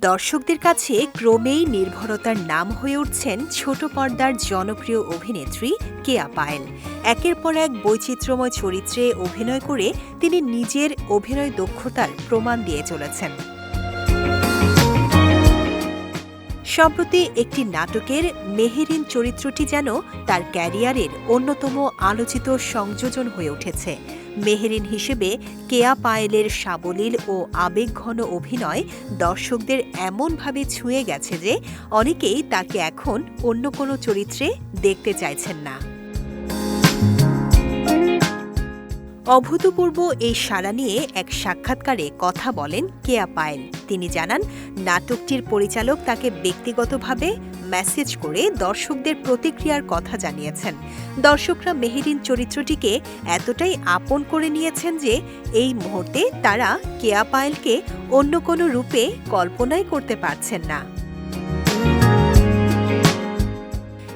দর্শকদের কাছে ক্রমেই নির্ভরতার নাম হয়ে উঠছেন ছোট পর্দার জনপ্রিয় অভিনেত্রী কেয়া পায়েল। একের পর এক বৈচিত্র্যময় চরিত্রে অভিনয় করে তিনি নিজের অভিনয় দক্ষতার প্রমাণ দিয়ে চলেছেন। সম্প্রতি একটি নাটকের মেহেরিন চরিত্রটি যেন তার ক্যারিয়ারের অন্যতম আলোচিত সংযোজন হয়ে উঠেছে। মেহেরিন হিসেবে কেয়া পায়েলের সাবলীল ও আবেগঘন অভিনয় দর্শকদের এমনভাবে ছুঁয়ে গেছে যে অনেকেই তাকে এখন অন্য কোনো চরিত্রে দেখতে চাইছেন না। অভূতপূর্ব এই সাড়া নিয়ে এক সাক্ষাৎকারে কথা বলেন কেয়া পায়েল। তিনি জানান, নাটকটির পরিচালক তাকে ব্যক্তিগতভাবে মেসেজ করে দর্শকদের প্রতিক্রিয়ার কথা জানিয়েছেন। দর্শকরা মেহেরিন চরিত্রটিকে এতটাই আপন করে নিয়েছেন যে, এই মুহূর্তে তারা কেয়া পায়েলকে অন্য কোনো রূপে কল্পনাই করতে পারছেন না।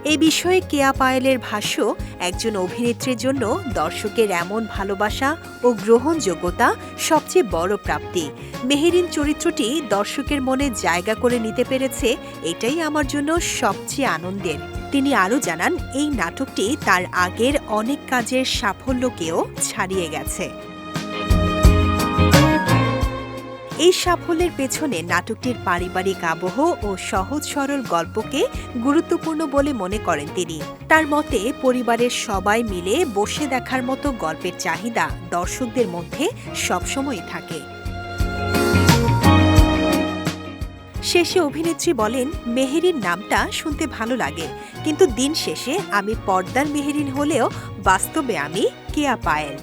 এই বিষয়ে কেয়া পায়েলের ভাষ্য, একজন অভিনেত্রীর জন্য দর্শকের এমন ভালোবাসা ও গ্রহণযোগ্যতা সবচেয়ে বড় প্রাপ্তি। মেহেরিন চরিত্রটি দর্শকের মনে জায়গা করে নিতে পেরেছে, এটাই আমার জন্য সবচেয়ে আনন্দের। তিনি আরও জানান, এই নাটকটি তার আগের অনেক কাজের সাফল্যকেও ছাড়িয়ে গেছে। এই সাফল্যের পেছনে নাটকটির পারিবারিক আবহ ও সহজ সরল গল্পকে গুরুত্বপূর্ণ বলে মনে করেন তিনি। তার মতে, পরিবারের সবাই মিলে বসে দেখার মতো গল্পের চাহিদা দর্শকদের মধ্যে সবসময় থাকে। শেষে অভিনেত্রী বলেন মেহেরিন নামটা শুনতে ভালো লাগে, কিন্তু দিন শেষে আমি পর্দার মেহেরিন হলেও বাস্তবে আমি কেয়া পায়েল।